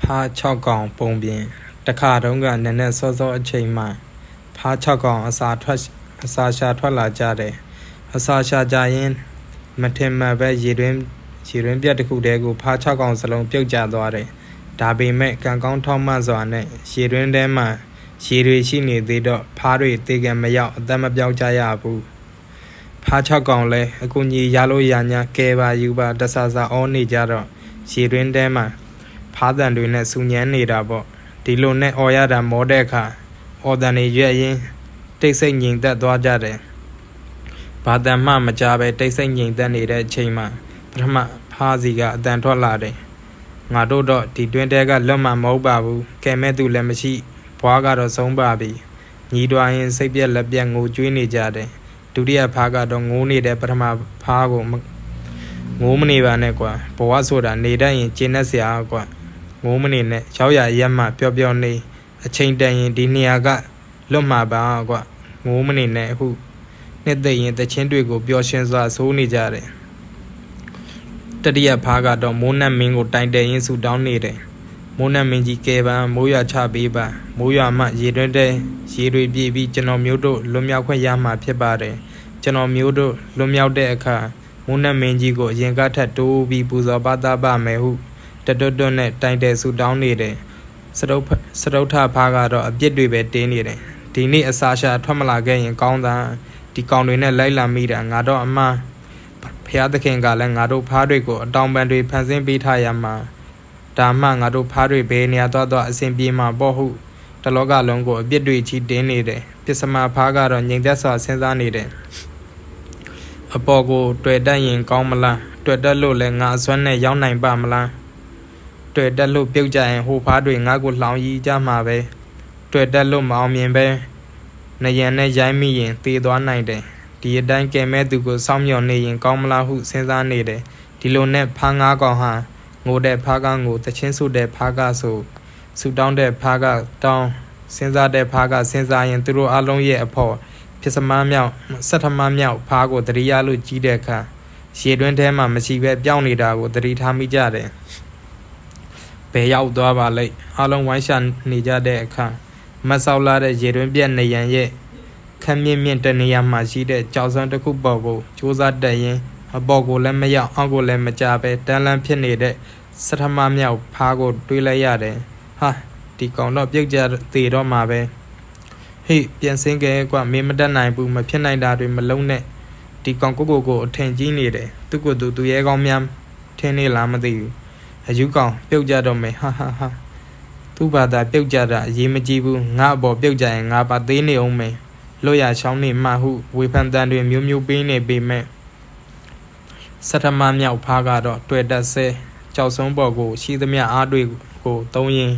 ဖား6ကောင်ပုံပြင်တခါတုန်းကနက်နက်စောစောအချိန်မှဖား6ကောင်အစာထွက်အစာရှာထွက်လာကြတယ်အစာရှာကြရင်မထင်မှန်ပဲရေတွင်းရေတွင်းပြက်တစ်ခုတည်းကိုဖား6ကောင်စလုံးပြုတ်ကျသွားတယ်ဒါပေမဲ့ကံကောင်းထောက်မှစွာနဲ့ရေတွင်းထဲမှာရေတွေရှိနေသေးတော့ဖားတွေတေကံမရောက်အသက်မပြောင်းကြရဘူးဖား6ကောင်လဲအကူကြီးရလို့ရညာကဲပါယူပါတဆာဆာအောနေကြတော့ရေတွင်းထဲမှာ ဖားတန်တွေနဲ့စူညမ်းနေတာပေါ့ဒီလိုနဲ့អော်ရတာမောတဲ့အခါအော်တန်တွေရွက်ရင်တိတ်ဆိတ်ငြိမ်သက်သွားကြတယ်ဘာတန်မှမကြပဲတိတ်ဆိတ်ငြိမ်သက်နေတဲ့အချိန်မှာပထမဖားစီကအတန်ထွက်လာတယ်ငါတို့တော့ဒီတွင်းတဲကလွတ်မှာမဟုတ်ပါဘူးကဲမဲ့သူလည်းမရှိဘွားကတော့ဆုံးပါပြီညီတော်ရင်စိတ်ပြက်လက်ပြက်ငိုကြွေးနေကြတယ်ဒုတိယဖားကတော့ငိုးနေတဲ့ပထမဖားကိုမငိုးမနေပါနဲ့ကွာဘဝဆိုတာနေတတ်ရင်ကျင်းတတ်စရာကွာ ငိုးမနေနဲ့ရောက်ရရက်မှပျော်ပျော်နေအချိန်တန်ရင်ဒီနေရာကလွတ်မှာပါကွငိုးမနေနဲ့အခုနှစ်သိမ့်ရင်တချင်းတွေကိုပျော်ရွှင်စွာဆိုးနေကြတယ်တတိယဖားကတော့မိုးနတ်မင်းကိုတိုင်တယ်ရင်ဆူတောင်းနေတယ်မိုးနတ်မင်းကြီးကဲပန်းမိုးရွာချပေးပါမိုးရွာမှရေတွင်းတဲ့ရေတွေပြေးပြီးကျွန်တော်မျိုးတို့လွတ်မြောက်ခွင့်ရမှာဖြစ်ပါတယ်ကျွန်တော်မျိုးတို့လွတ်မြောက်တဲ့အခါမိုးနတ်မင်းကြီးကိုအရင်ကထပ်တိုးပြီးပူဇော်ပါသားပါမယ်ဟု တတွတ်တွတ်နဲ့တိုင်တယ်ဆူတောင်းနေတယ်စတုပ်ဖစတုထဖားကတော့အပြစ်တွေပဲတင်းနေတယ်ဒီနေ့အစာရှာထွက်မလာခဲ့ရင်ကောင်းတာဒီကောင်တွေနဲ့လိုက်လာမိတာငါတော့အမဖះသခင်ကလည်းငါတို့ဖားတွေကိုအတောင်ပံတွေဖန်ဆင်းပေးထားရမှာဒါမှငါတို့ဖားတွေဘယ်နေရာသွားသွားအစဉ်ပြေမှာပေါ့ဟုတလောကလုံးကိုအပြစ်တွေချီတင်းနေတယ်ပစ္စမဖားကတော့ငြိမ်သက်စွာစဉ်းစားနေတယ်အပေါ်ကိုတွေ့တတ်ရင်ကောင်းမလားတွေ့တတ်လို့လည်းငါအစွမ်းနဲ့ရောက်နိုင်ပါမလား တွေ့တက်လို့ပြုတ်ကြရင်ဟိုဖားတွေငါ့ကိုလှောင်ရီးကြမှာပဲတွေ့တက်လို့မအောင်မြင်ပဲနယံနဲ့ရိုင်းမိရင်သေသွားနိုင်တယ်ဒီအတိုင်းကဲမဲ့သူကိုစောင့်မျှော်နေရင်ကောင်းမလားဟုစဉ်းစားနေတယ်ဒီလိုနဲ့ဖားငါးကောင်ဟာငိုတဲ့ဖားကငိုတချင်းဆုတဲ့ဖားကဆိုဆူတောင်းတဲ့ဖားကတောင်းစဉ်းစားတဲ့ဖားကစဉ်းစားရင်သူတို့အလုံးရဲ့အဖို့ဖြစ်စမမြောက်ဆက်ထမမြောက်ဖားကိုတတိယလို့ကြီးတဲ့အခါရေတွင်းထဲမှာမရှိပဲပြောင်းနေတာကိုတတိထားမိကြတယ် ဘယ်ရောက်သွားပါလိမ့်အားလုံးဝိုင်းရှာနေကြတဲ့အခါမတ်ဆောက်လာတဲ့ရေတွင်းပြက်နေရန်ရဲ့ခမ်းမြင့်မြင့်တဲ့နေရာမှာရှိတဲ့ကြောက်စံတစ်ခုပေါ်ကိုစူးစမ်းတက်ရင်အပေါ်ကိုလည်းမရောက်အောက်ကိုလည်းမကြပဲတန်းလန်းဖြစ်နေတဲ့စထမမြောက်ဖားကိုတွေးလိုက်ရတယ်ဟာဒီကောင်တော့ပြုတ်ကြသေးတော့မှာပဲဟေ့ပြန်စင်းကဲကွာမင်းမတက်နိုင်ဘူးမဖြစ်နိုင်တာတွေမလုံးနဲ့ဒီကောင်ကိုကိုကိုအထင်ကြီးနေတယ်သူကသူသူရဲကောင်းများထင်းနေလားမသိဘူး အယူကောင်ပြုတ်ကြတော့မယ်ဟာဟာဟာသူ့ဘာသာပြုတ်ကြတာအရေးမကြီးဘူးငါအပေါ်ပြုတ်ကြရင်ငါပါသေးနေအောင်မယ်လွတ်ရချောင်းနေမှဟုဝေဖန်တန်တွေမျိုးမျိုးပေးနေပေမဲ့စထမမြောက်ဖားကတော့တွေ့တက်ဆဲကြောက်ဆုံးပေါ်ကိုရှိသမျှအားတွေကိုသုံးရင်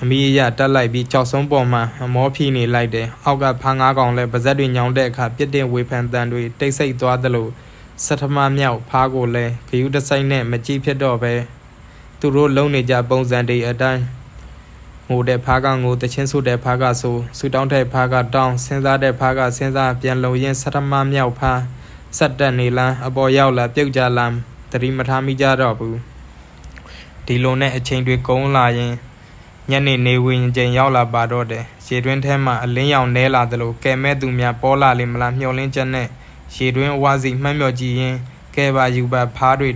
အမီးရတက်လိုက်ပြီးကြောက်ဆုံးပေါ်မှာအမောဖြီနေလိုက်တယ်အောက်ကဖားငါးကောင်လည်းပါဇက်တွေညောင်းတဲ့အခါပြစ်တင်ဝေဖန်တန်တွေတိတ်ဆိတ်သွားသလို စထမမြောက်ဖားကိုလည်းဂယုတစိုက်နဲ့မကြည့်ဖြစ်တော့ပဲသူတို့လုံနေကြပုံစံတွေအတိုင်းငိုတဲ့ဖားကငိုတချင်းဆုတဲ့ဖားကဆိုဆူတောင်းတဲ့ဖားကတောင်းစဉ်းစားတဲ့ဖားကစဉ်းစားပြန်လုံရင်စထမမြောက်ဖားဆက်တက်နေလန်းအပေါ်ရောက်လာပြုတ်ကြလန်းတတိမထားမိကြတော့ဘူးဒီလိုနဲ့အချိန်တွေကုန်းလာရင်ညနေနေဝင်ချိန်ရောက်လာပါတော့တယ်ရေတွင်းထဲမှာအလင်းရောင်နဲလာသလိုကဲမဲ့သူများပေါ်လာလိမ့်မလားမျောလင်းချက်နဲ့ ရေတွင်းအဝါစီမှတ်မြော်ကြည့်ရင်ကဲပါယူပါဖားတွေ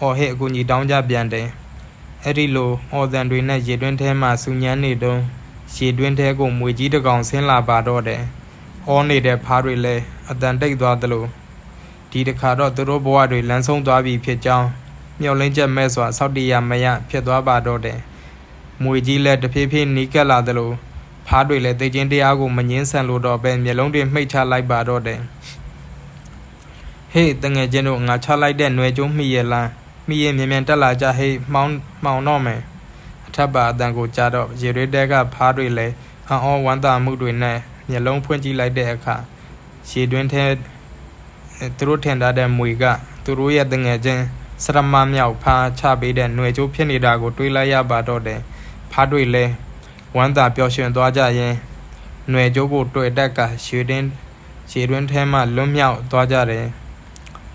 အော်ဟစ်အကူကြီးတောင်းကြပြန်တယ်အဲ့ဒီလိုအော်တန်တွေနဲ့ရေတွင်းထဲမှာစူညမ်းနေတုံးရေတွင်းထဲကိုမွေကြီးတစ်ကောင်ဆင်းလာပါတော့တယ်အော်နေတဲ့ဖားတွေလည်းအတန်တိတ်သွားသလိုဒီတစ်ခါတော့သူတို့ဘဝတွေလမ်းဆုံးသွားပြီဖြစ်ကြောင်းမျောလင်းချက်မဲ့စွာစောက်တရမယဖြစ်သွားပါတော့တယ်မွေကြီးလည်းတဖြည်းဖြည်းနီးကပ်လာသလိုဖားတွေလည်းသိချင်းတရားကိုမငင်းဆန်လို့တော့ပဲမျက်လုံးတွေမှိတ်ချလိုက်ပါတော့တယ် ဟေးတငယ်ချင်းတို့ငါချလိုက်တဲ့ຫນွယ်ကျုံးမိရလားမိရမြန်မြန်တက်လာကြဟေးမှောင်းမှောင်တော့မယ်အထက်ပါအတန်ကိုကြားတော့ရေရွေးတဲကဖားတွေလဲအံ့ဩဝမ်းသာမှုတွေနဲ့မျက်လုံးဖွင့်ကြည့်လိုက်တဲ့အခါရေတွင်းထဲသူတို့ထင်ထားတဲ့မွေကသူတို့ရဲ့တငယ်ချင်းစရမမြောက်ဖားချပေးတဲ့ຫນွယ်ကျိုးဖြစ်နေတာကိုတွေးလိုက်ရပါတော့တယ်ဖားတွေလဲဝမ်းသာပျော်ရွှင်သွားကြရင်ຫນွယ်ကျိုးကိုတွေ့တက်ကရေတွင်းရေတွင်းထဲမှလွတ်မြောက်သွားကြတယ်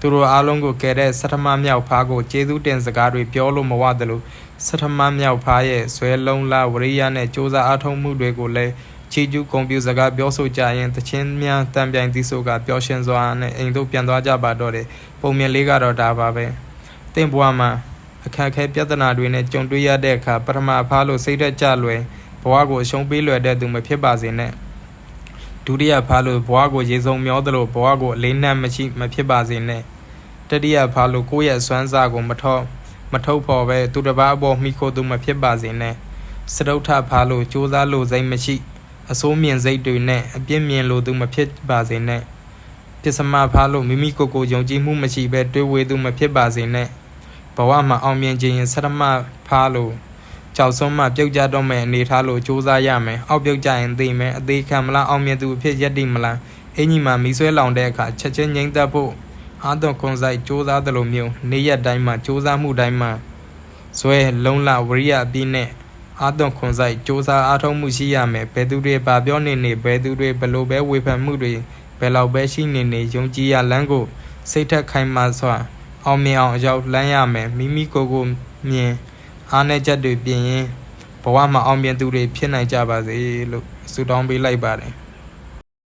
သူသူတို့အားလုံးကိုကယ်တဲ့ဆထမမြောက်ဖားကိုကျေးဇူးတင်စကားတွေပြောလို့မဝသလိုဆထမမြောက်ဖားရဲ့ဇွဲလုံးလာဝရိယနဲ့စ조사အားထုတ်မှုတွေကိုလည်းချီကျူးဂုံပြူစကားပြောဆိုကြရင်တချင်းများတံပြိုင်သီးဆိုကပျော်ရွှင်စွာနဲ့အိမ်တို့ပြန်သွားကြပါတော့တယ်ပုံမြင်လေးကတော့ဒါပါပဲတင့်ဘွားမှာအခက်အခဲပြဿနာတွေနဲ့ကြုံတွေ့ရတဲ့အခါပထမဖားလို့စိတ်သက်ကြလွယ်ဘဝကိုအရှုံးပေးလွယ်တဲ့သူမဖြစ်ပါစေနဲ့ဒုတိယဖားလို့ဘဝကိုရေစုံမျောသလိုဘဝကိုအလေးနက်မရှိမဖြစ်ပါစေနဲ့ တတိယဖားလို့ကိုယ့်ရဲ့အစွမ်းစားကိုမထောမထုတ်ဖော်ပဲသူတစ်ပါးအပေါ်မိခိုသူမဖြစ်ပါစေနဲ့စတုထဖားလို့စူးစမ်းလို့စိတ်မရှိအစိုးမြင်စိတ်တွေနဲ့အပြစ်မြင်လို့သူမဖြစ်ပါစေနဲ့ပစ္စမဖားလို့မိမိကိုယ်ကိုယ်ယုံကြည်မှုမရှိပဲတွေးဝေသူမဖြစ်ပါစေနဲ့ဘဝမှာအောင်မြင်ခြင်းရင်ဆရမဖားလို့ကြောက်ဆုံးမှပြုတ်ကြတော့မယ်အနေထားလို့စူးစမ်းရမယ်အောက်ပြုတ်ကြရင်သိမယ်အသေးခံမလားအောင်မြင်သူအဖြစ်ရက်တိမလားအင်ကြီးမှာမီးဆွဲလောင်တဲ့အခါချက်ချင်းငိမ့်သက်ဖို့ အာသွန်ခွန်ဆိုင်စူးစမ်းသလိုမျိုးနေ့ရက်တိုင်းမှာစူးစမ်းမှုတိုင်းမှာဇွဲလုံးလဝရိယအပြည့်နဲ့အာသွန်ခွန်ဆိုင်စူးစမ်းအားထုတ်မှုရှိရမယ်ဘယ်သူတွေပါပြောနေနေဘယ်သူတွေဘလို့ပဲဝေဖန်မှုတွေဘယ်လောက်ပဲရှိနေနေယုံကြည်ရလမ်းကိုစိတ်ထက်ခိုင်မာစွာအောင်မြင်အောင်အရောက်လမ်းရမယ်မိမိကိုယ်ကိုမြင်အားနဲ့ချက်တွေပြင်ရင်ဘဝမှာအောင်မြင်သူတွေဖြစ်နိုင်ကြပါစေလို့ဆုတောင်းပေးလိုက်ပါတယ်